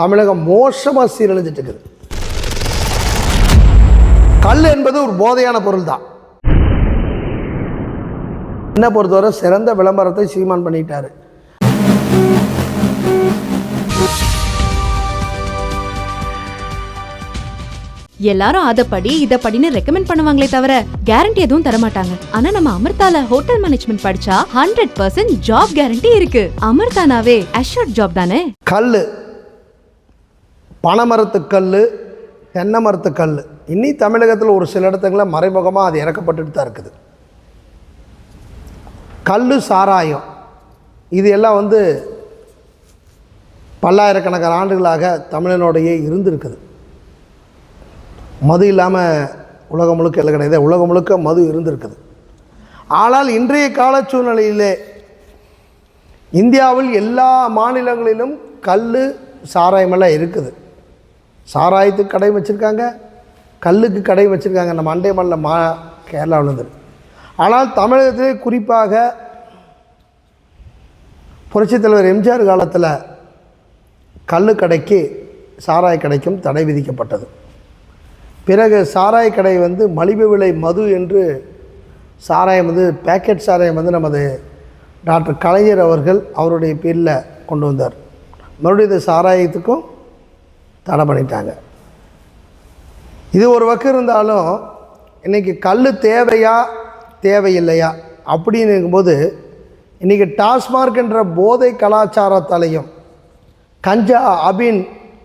தமிழகம் மோசமாக சீரழிஞ்சிட்டு இருக்குது கல் என்பது ஒரு போதையான பொருள் தான் என்ன பொறுத்தவரை சிறந்த விளம்பரத்தை சீமான் பண்ணிட்டாரு. எல்லாரும் அத படி இத படின்னு ரெக்கமெண்ட் பண்ணுவாங்களே தவிர கேரண்டி எதுவும் தர மாட்டாங்க ஆனா நம்ம அமிர்தால ஹோட்டல் மேனேஜ்மெண்ட் படிச்சா ஹண்ட்ரட் பர்சன்ட் ஜாப் கேரண்டி இருக்கு. அமிர்தானாவே அஷூர்ட் ஜாப் தானே? கல் பனைமரத்துக்கல் தென்னை மரத்து கல் இன்னி தமிழகத்தில் ஒரு சில இடத்துங்கள மறைமுகமாக அது இறக்கப்பட்டுட்டு தான் இருக்குது. கல் சாராயம். இது எல்லாம் வந்து பல்லாயிரக்கணக்கான ஆண்டுகளாக தமிழனுடைய இருந்திருக்குது. மது இல்லாமல் உலகம் முழுக்க இல்லை கிடையாது. உலகம் முழுக்க மது இருந்திருக்குது. ஆனால் இன்றைய கால சூழ்நிலையிலே இந்தியாவில் எல்லா மாநிலங்களிலும் கல் சாராயமெல்லாம் இருக்குது. சாராயத்துக்கு கடை வச்சுருக்காங்க கல்லுக்கு கடை வச்சுருக்காங்க. நம்ம அண்டை மாநில மா கேரளாவில் இருந்து. ஆனால் தமிழகத்திலே குறிப்பாக புரட்சித் தலைவர் எம்ஜிஆர் காலத்தில் கல் கடைக்கு சாராய கடைக்கும் தடை விதிக்கப்பட்டது. பிறகு சாராய கடை வந்து மலிவு விலை மது என்று சாராயம் வந்து பேக்கெட் சாராயம் வந்து நமது டாக்டர் கலைஞர் அவர்கள் அவருடைய பேரில் கொண்டு வந்தார். மறுபடியும் இந்த சாராயத்துக்கும் தடை பண்ணிட்டாங்க. இது ஒரு பக்கம் இருந்தாலும் இன்றைக்கி கல் தேவையா தேவையில்லையா? அப்படின்னு இருக்கும்போது இன்றைக்கி டாஸ்மார்க் என்ற போதை கலாச்சாரத்தாலையும் கஞ்சா அபின்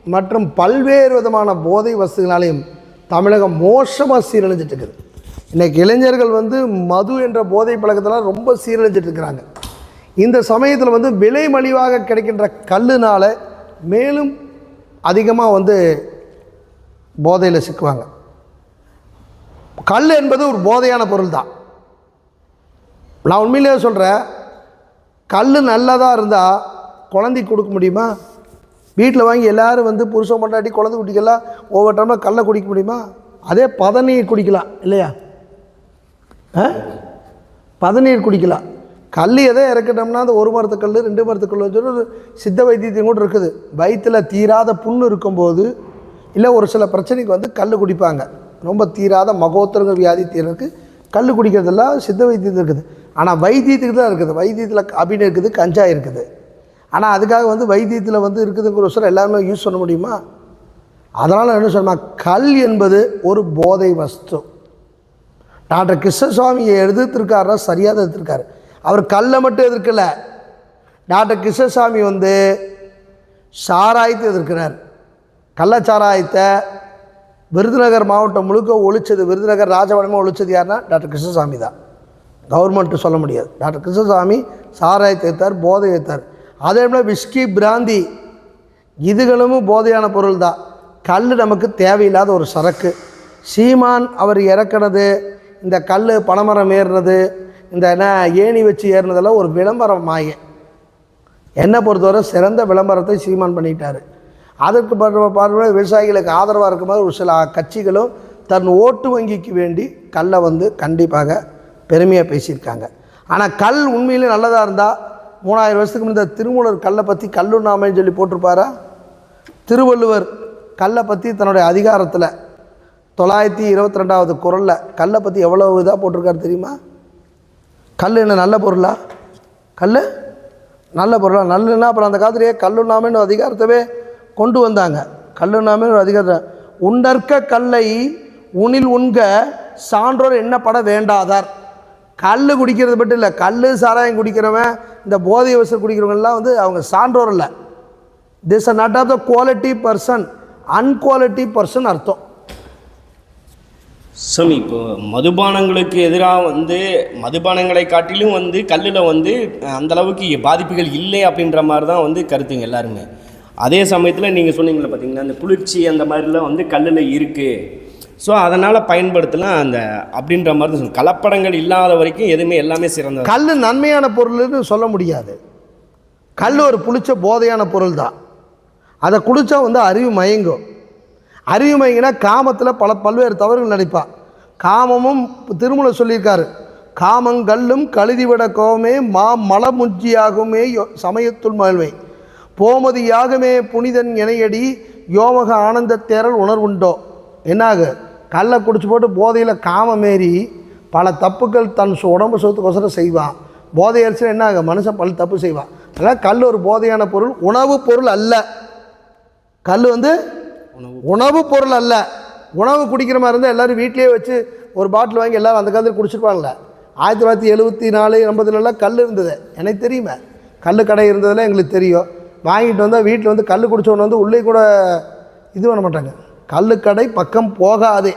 மற்றும் பல்வேறு விதமான போதை வசதிகளாலையும் தமிழகம் மோசமாக சீரழிஞ்சிட்டு இருக்குது இன்றைக்கி இளைஞர்கள் வந்து மது என்ற போதை பழக்கத்தில் ரொம்ப சீரழிஞ்சிட்டு இருக்கிறாங்க இந்த சமயத்தில் வந்து விலை மலிவாக கிடைக்கின்ற கல்லுனால் மேலும் அதிகமாக வந்து போதையில் சிக்குவாங்க. கல் என்பது ஒரு போதையான பொருள் தான் நான் உண்மையிலேயே சொல்கிறேன் கல் நல்லதாக இருந்தால் குழந்தைக்கு கொடுக்க முடியுமா? வீட்டில் வாங்கி எல்லாரும் வந்து புருஷன் பொண்டாட்டி குழந்தை குடிக்கலாம் ஒவ்வொரு டைமில் கல்லை குடிக்க முடியுமா? அதே பதநீர் குடிக்கலாம் இல்லையா? ஆ? பதநீர் குடிக்கலாம். கல் எதை இறக்கிட்டோம்னா அந்த ஒரு மரத்து கல் ரெண்டு மரத்து கல் சொல்லி சித்த வைத்தியத்தையும் கூட இருக்குது. வயிற்றில் தீராத புண்ணு இருக்கும்போது இல்லை ஒரு சில பிரச்சனைக்கு வந்து கல் குடிப்பாங்க. ரொம்ப தீராத மகோத்திரங்க வியாதி தீரருக்கு கல் குடிக்கிறதெல்லாம் சித்த வைத்தியத்தில் இருக்குது. ஆனால் வைத்தியத்துக்கு தான் இருக்குது. வைத்தியத்தில் அபின் இருக்குது கஞ்சா இருக்குது. ஆனால் அதுக்காக வந்து வைத்தியத்தில் வந்து இருக்குதுங்கிற சொல்ல எல்லாருமே யூஸ் பண்ண முடியுமா? அதனால் என்ன சொன்னால் கல் என்பது ஒரு போதை வஸ்து. டாக்டர் கிருஷ்ணசுவாமியை எதிர்த்திருக்காருன்னா சரியாக தான் அவர் கல்லை மட்டும் எதிர்க்கலை. டாக்டர் கிருஷ்ணசாமி வந்து சாராயத்தை எதிர்க்கிறார். கள்ளச்சாராயத்தை விருதுநகர் மாவட்டம் முழுக்க ஒழிச்சது விருதுநகர் ராஜவனமாக ஒழிச்சது யாருன்னா டாக்டர் கிருஷ்ணசாமி தான். கவர்மெண்ட்டு சொல்ல முடியாது. டாக்டர் கிருஷ்ணசாமி சாராயத்தை எடுத்தார் போதை எடுத்தார் அதே போல் விஸ்கி பிராந்தி இதுகளும் போதையான பொருள் தான். கல் நமக்கு தேவையில்லாத ஒரு சரக்கு. சீமான் அவர் இறக்குனது இந்த கல் பனைமரம் ஏறுறது இந்த என்ன ஏணி வச்சு ஏறினதெல்லாம் ஒரு விளம்பரம் மாய என்னை பொறுத்தவரை சிறந்த விளம்பரத்தை சீமான் பண்ணிட்டார். அதற்கு பார்வை விவசாயிகளுக்கு ஆதரவாக இருக்கும்போது ஒரு சில கட்சிகளும் தன் ஓட்டு வங்கிக்கு வேண்டி கல்லை வந்து கண்டிப்பாக பெருமையாக பேசியிருக்காங்க. ஆனால் கல் உண்மையிலே நல்லதாக இருந்தால் மூணாயிரம் வருஷத்துக்கு முந்தைய திருமூலர் கல்லை பற்றி கல்லுண்ணாமைன்னு சொல்லி போட்டிருப்பாரா? திருவள்ளுவர் கல்லை பற்றி தன்னுடைய அதிகாரத்தில் தொள்ளாயிரத்தி இருபத்தி ரெண்டாவது குரலில் கல்லை பற்றி எவ்வளோ இதாக போட்டிருக்காரு தெரியுமா? கல் என்ன நல்ல பொருளா? கல் நல்ல பொருளா? நல்லுன்னா அப்புறம் அந்த காலத்திலேயே கல்லுண்ணாமைன்னு அதிகாரத்தவே கொண்டு வந்தாங்க. கல்லுண்ணாமைன்னு ஒரு அதிகாரத்தை உண்டற்க கல்லை உணில் உண்க சான்றோர் என்னப்பட வேண்டாதார். கல் குடிக்கிறது மட்டும் இல்லை கல் சாராயம் குடிக்கிறவன் இந்த போதை வசதி குடிக்கிறவங்கலாம் வந்து அவங்க சான்றோர் இல்லை this are not of the quality person unquality person அர்த்தம். சாமி இப்போ மதுபானங்களுக்கு எதிராக வந்து மதுபானங்களை காட்டிலும் வந்து கல்லில் வந்து அந்தளவுக்கு அந்த அளவுக்கு பாதிப்புகள் இல்லை அப்படின்ற மாதிரி தான் வந்து கருத்துங்க எல்லாருமே. அதே சமயத்தில் நீங்கள் சொன்னீங்களே பார்த்தீங்கன்னா அந்த குளிர்ச்சி அந்த மாதிரிலாம் வந்து கல்லில் இருக்குது ஸோ அதனால் பயன்படுத்தலாம் அந்த அப்படின்ற மாதிரி தான் கலப்படங்கள் இல்லாத வரைக்கும் எதுவுமே எல்லாமே சிறந்தது. கல் நன்மையான பொருள்னு சொல்ல முடியாது. கல் ஒரு புளிச்ச போதையான பொருள் தான் அதை குடித்தா வந்து அறிவு மயங்கும். அறிவுமைங்கன்னா காமத்தில் பல பல்வேறு தவறுகள் நடிப்பா. காமமும் திருமூலர் சொல்லியிருக்காரு. காமங்கல்லும் கழுதி கோமே மா மலமுஞ்சியாகுமே யோ- சமயத்துள் மகிழ்வை. போமதி யாகமே புனிதன் இணையடி யோமக ஆனந்த தேரல் உணர்வுண்டோ. என்னாகு? கல்லை குடிச்சு போட்டு போதையில் காமமேறி பல தப்புக்கள் தன் உடம்பு சொத்துக்கோசரம் செய்வான் போதை அரிசியில் என்ன ஆகும் மனுஷன் பல தப்பு செய்வான் அதனால் கல் ஒரு போதையான பொருள் உணவு பொருள் அல்ல. கல் வந்து உணவு. பொருள் அல்ல. உணவு குடிக்கிற மாதிரி இருந்தால் எல்லோரும் வீட்லேயே வச்சு ஒரு பாட்டில் வாங்கி எல்லோரும் அந்த காலத்தில் குடிச்சிருப்பாங்களே ஆயிரத்தி தொள்ளாயிரத்தி எழுபத்தி நாலு எண்பதுலலாம் கல் இருந்தது. எனக்கு தெரியுமே. கல் கடை இருந்ததில் எங்களுக்கு தெரியும். வாங்கிட்டு வந்தால் வீட்டில் வந்து கல் குடிச்சவன வந்து உள்ளே கூட இது பண்ண மாட்டாங்க. கல் கடை பக்கம் போகாதே.